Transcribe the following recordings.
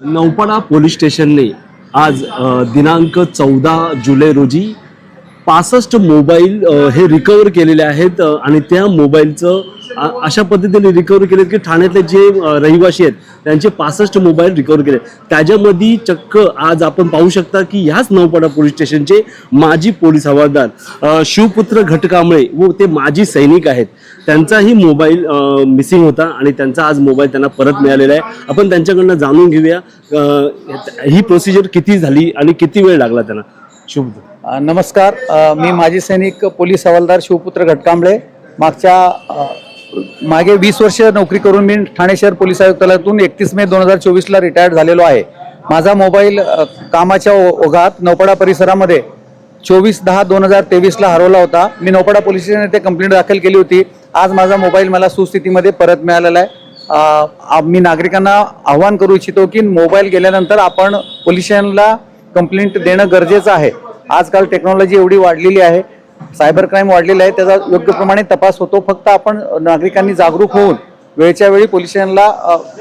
Naupada police स्टेशनने आज दिनांक चौदा जुलै रोजी पासष्ट मोबाईल हे रिकवर केलेले आहेत आणि त्या मोबाईलचं अशा पद्धतीने रिकवर केलेत की ठाण्यातले जे रहिवासी आहेत त्यांचे पासष्ट मोबाईल रिकवर केले त्याच्यामध्ये चक्क आज आपण पाहू शकता की ह्याच नौपाडा पोलीस स्टेशनचे माजी पोलीस हवालदार शिवपुत्र घटकांबळे व ते माजी सैनिक आहेत त्यांचाही मोबाईल मिसिंग होता आणि त्यांचा आज मोबाईल त्यांना परत मिळालेला आहे. आपण त्यांच्याकडनं जाणून घेऊया ही प्रोसिजर किती झाली आणि किती वेळ लागला त्यांना? शिवपुत्र. नमस्कार. मी माजी सैनिक पोलीस हवालदार शिवपुत्र घटकांबळे. मागच्या मागे वीस वर्ष नोकरी करून मी ठाणे शहर पोलीस आयुक्तालयातून एकतीस मे दोन हजार चोवीसला रिटायर्ड झालेलो आहे. माझा मोबाईल कामाच्या ओ- ओघात नौपाडा परिसरामध्ये चोवीस दहा दोन हजार तेवीसला हरवला होता. मी नौपाडा पोलीस स्टेशन येथे कंप्लेंट दाखल केली होती. आज माझा मोबाईल मला सुस्थितीमध्ये परत मिळालेला आहे. मी नागरिकांना आव्हान करू इच्छितो की मोबाईल गेल्यानंतर आपण पोलीस स्टेशनला कंप्लेंट देणं गरजेचं आहे. आजकाल टेक्नॉलॉजी एवढी वाढलेली आहे. सायबर क्राईम वाढलेला आहे त्याचा योग्य प्रमाणे तपास होतो. फक्त आपण नागरिकांनी जागरूक होऊन वेळच्या वेळी पोलीस स्टेशनला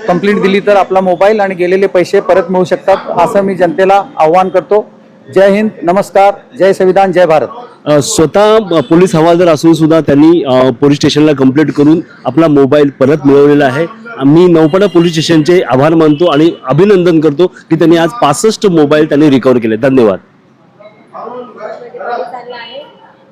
कंप्लेंट दिली तर आपला मोबाईल आणि गेलेले पैसे परत मिळू शकतात असं मी जनतेला आव्हान करतो. जय हिंद नमस्कार जय संविधान जय भारत. स्वतः पोलीस हवालदार असून सुद्धा त्यांनी पोलीस स्टेशनला कंप्लेंट करून आपला मोबाईल परत मिळवलेला आहे. मी नौपाडा पोलीस स्टेशनचे आभार मानतो आणि अभिनंदन करतो की त्यांनी आज पासष्ट मोबाईल त्यांनी रिकवर केले. धन्यवाद.